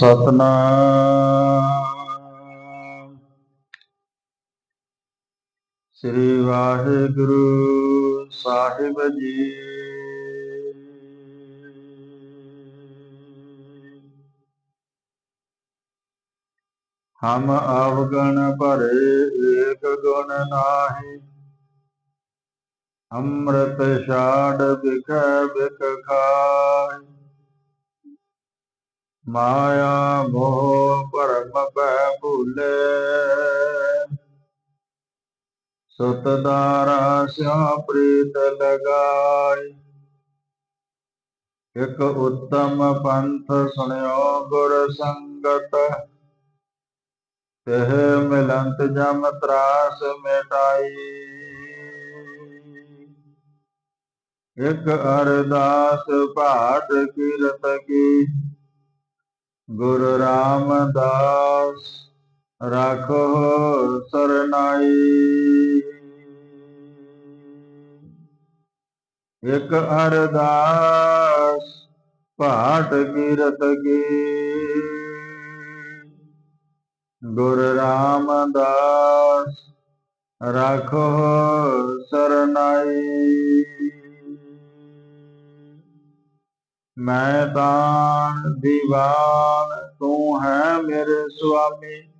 ਸਤਨਾਮ। ਸ੍ਰੀ ਵਾਹਿਗੁਰੂ ਸਾਹਿਬ ਜੀ। ਹਮ ਅਵਗਣ ਭਰੇ ਏਕ ਗੁਣ ਨਾਹੀ। ਅੰਮ੍ਰਿਤ ਛਾੜ ਬਿਖੈ ਬਿਖ ਖਾਈ ਮਾਇਆ ਮੋਹ ਭਰਮ ਭੈ ਭੂਲੇ। ਸੁਤ ਦਾਰਾ ਸਿਆ ਪ੍ਰੀਤ ਲਗਾਈ। ਇਕ ਉੱਤਮ ਪੰਥ ਸੁਣਿਓ ਗੁਰ ਸੰਗਤ। ਤਿਹ ਮਿਲੰਤ ਜਮ ਤਰਾਸ ਮਿਟਾਈ। ਇਕ ਅਰਦਾਸ ਭਾਟ ਕੀਰਤ ਕੀ। ਗੁਰ ਰਾਮਦਾਸ ਰਾਖੋ ਸਰਨਾਈ। ਇਕ ਅਰਦਾਸ ਭਾਟ ਕੀਰਤ ਕੀ ਗੁਰ ਰਾਮਦਾਸ ਰਾਖੋ ਸਰਨਾਈ। मैदान दीवान तू है मेरे स्वामी।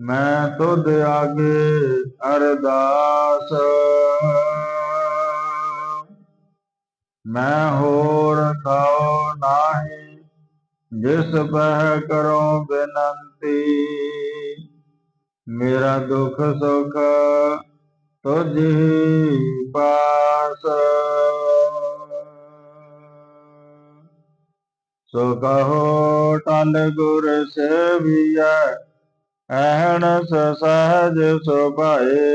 मैं तुद आगे अरदास। मैं होर खाओ नाही, जिस बह करो बेनती मेरा दुख सुख तुझ पास। ਸੋ ਕਹੋ ਟਲ ਗੁਰ ਸੇਵੀਐ ਐਹਣ ਸਹਜ ਸੁਭਾਏ।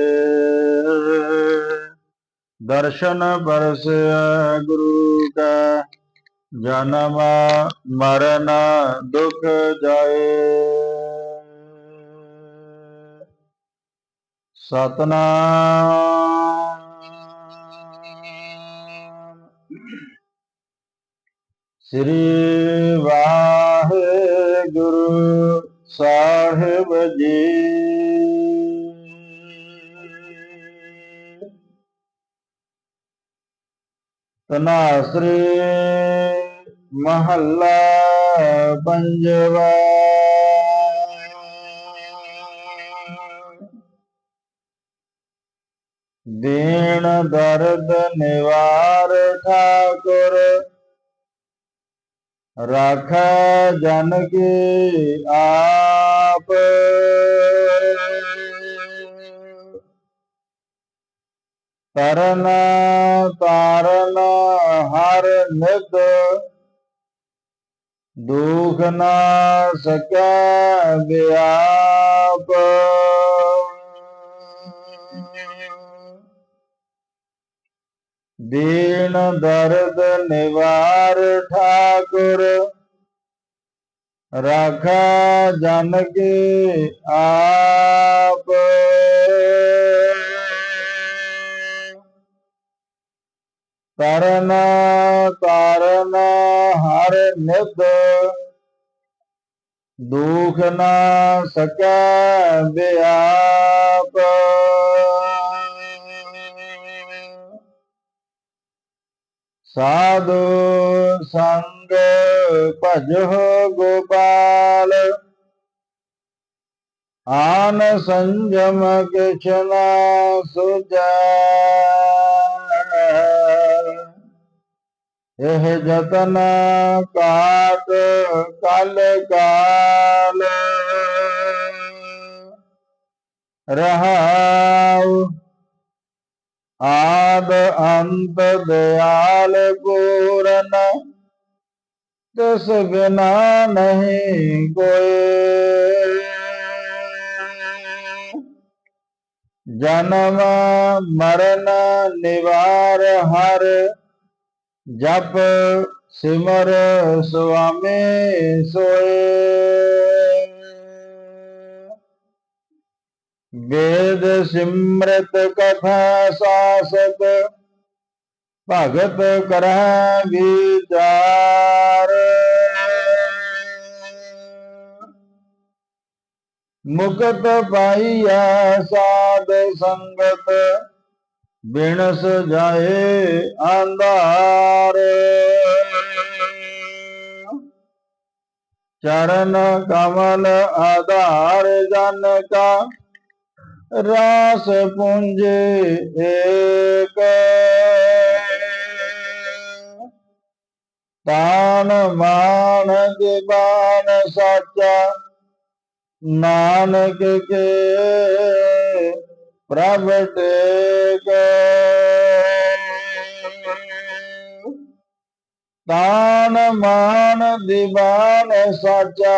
ਦਰਸ਼ਨ ਬਰਸਿਆ ਗੁਰੂ ਕਾ, ਜਨਮ ਮਰਨ ਦੁਖ ਜਾਏ। ਸਤਨਾਮ। ਸ੍ਰੀ ਸਾਹਿਬ ਜੀ। ਤਨਾਸਰੀ ਮਹੱਲਾ ਪੰਜਵਾ। ਦੀਨ ਦਰਦ ਨਿਵਾਰ ਠਾਕੁਰ ਰਾਖੈ ਜਨ ਕੀ ਆਪ। ਤਰਨ ਤਾਰਨ ਹਰ ਨਿਦ ਦੁਖ ਨਾ ਸਕੈ ਵਿਆਪ। ਦੀਨ ਦਰਦ ਨਿਵਾਰ ਠਾਕੁਰ। ਰਾਖਾ ਜਨ ਕੇ ਆਪ। ਤਰਨ ਤਾਰਨ ਹਰ ਨਿਦ ਦੁਖ ਨਾ ਸਕੈ ਵਿਆਪ ਸਾਧੂ ਸੰਗ ਭਜੋ ਗੋਪਾਲ। ਆਨ ਸੰਜਮ ਕਿਛ ਨਾ ਇਹ ਜਤਨ ਕਾਟ ਕਲ ਕਾਲ ਰਹਾਉ ਆਦ ਅੰਤ ਦਿਆਲ ਪੂਰਨ, ਤਿਸ ਬਿਨਾ ਨਹੀਂ ਕੋਏ ਜਨਮ ਮਰਨ ਨਿਵਾਰ ਹਰ, ਜਪ ਸਿਮਰ ਸੁਆਮੀ ਸੋਏ। ਵੇਦ ਸਿਮਰਤ ਕਥਾ ਸਾਸਤ, ਭਗਤ ਕਰਹਿ ਵਿਚਾਰ। ਮੁਕਤ ਪਾਈਐ ਸਾਧ ਸੰਗਤ, ਬਿਨਸ ਜਾਏ ਅੰਧਾਰ। ਚਰਨ ਕਮਲ ਆਧਾਰ ਜਨ ਕਾ ਰਾਸ ਪੁੰਜ ਏਕ। ਤਾਨ ਮਾਨ ਦਿਵਾਨ ਸਾਚਾ, ਨਾਨਕ ਕੇ ਪ੍ਰਭ ਟੇਕ। ਤਾਨ ਮਾਨ ਦਿਵਾਨ ਸਾਚਾ